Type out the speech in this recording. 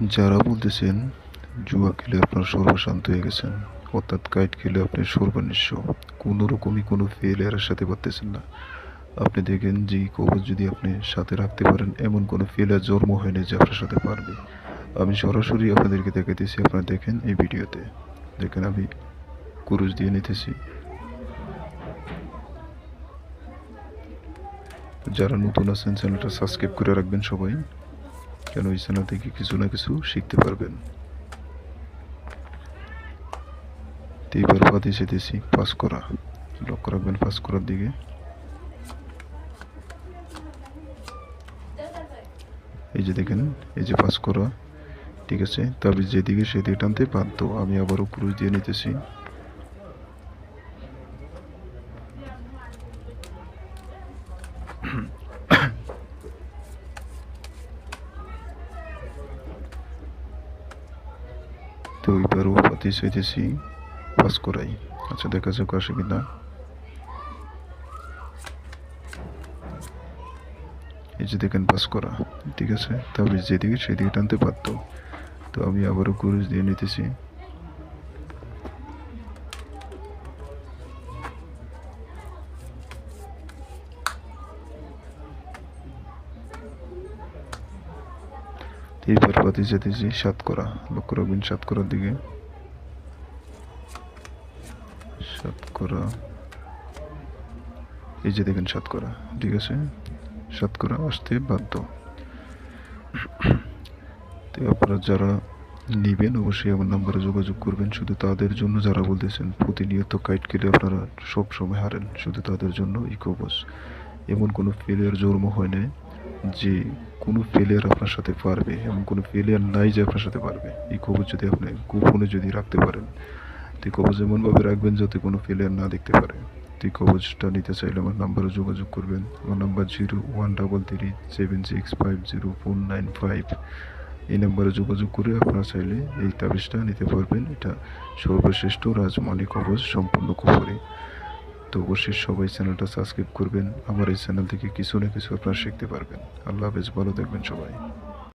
যারা বলতেছেন, জুয়া খেলে আপনার সর্বশান্ত হয়ে গেছেন। অর্থাৎ কাইট খেলে আপনি সর্বনিঃস্ব। কোনো রকমই কোনো ফেলিয়ারের সাথে পারতেছেন না। আপনি দেখেন যে কবচ যদি আপনি সাথে রাখতে পারেন, এমন কোনো ফেলিয়ার জন্ম হয়নি যে আপনার সাথে পারবে। আমি সরাসরি আপনাদেরকে দেখাইতেছি, আপনারা দেখেন এই ভিডিওতে। দেখেন আমি কুরুশ দিয়ে নিতেছি। যারা নতুন আছেন, চ্যানেলটা সাবস্ক্রাইব করে রাখবেন সবাই। কেন এই চ্যানেল থেকে কিছু না কিছু শিখতে পারবেন। এইবার বাদে যেতেছি পাস করা। লক্ষ্য রাখবেন, পাস করার দিকে। এই যে দেখেন, এই যে পাস করা, ঠিক আছে? তবে যেদিকে সেদিকে টানতে বাধ্য আমি আবারও ক্রুজ দিয়ে নিতেছি। তো এবারও পাতি চাইতেছি পাস করাই। আচ্ছা দেখা যাক আসে কিনা। এই যে দেখেন পাস করা। ঠিক আছে? তবে যেদিকে সেদিকে টানতে পারতো। তো আমি আবারও কুরুজ দিয়ে নিতেছি। এইবার পাতি যেতেছি সাত করা লক্ষ্য রাখবেন সাত করার দিকে। সাত করা এই যে দেখেন সাতকরা, ঠিক আছে? সাত করা আসতে বাধ্য। তো আপনারা যারা নিবেন, অবশ্যই আমার নাম্বারে যোগাযোগ করবেন। শুধু তাদের জন্য যারা বলতেছেন, প্রতিনিয়ত কাইট কেটে আপনারা সব সময় হারেন। শুধু তাদের জন্য, ইকোবস। এমন কোনো ফেলিয়ার জন্ম হয় না যে কোনো ফেলিয়ার আপনার সাথে পারবে এমন কোনো ফেলিয়ার নাই যে আপনার সাথে পারবে। এই কবজ যদি আপনি গোপনে যদি রাখতে পারেন, তো এই কবজ এমনভাবে রাখবেন যাতে কোনো ফেলিয়ার না দেখতে পারে। তো এই কবজটা নিতে চাইলে আমার নাম্বারে যোগাযোগ করবেন। আমার number zero one double three seven six five zero four nine five. এই নাম্বারে যোগাযোগ করে আপনারা চাইলে এই তাবিজটা নিতে পারবেন। এটা সর্বশ্রেষ্ঠ রাজমানি কবজ সম্পূর্ণ কুপুরি তো অবশ্যই সবাই চ্যানেলটা সাবস্ক্রাইব করবেন। আমার এই চ্যানেল থেকে কিছু না কিছু আপনারা শিখতে পারবেন। আল্লাহ হাফেজ, ভালো দেখবেন সবাই।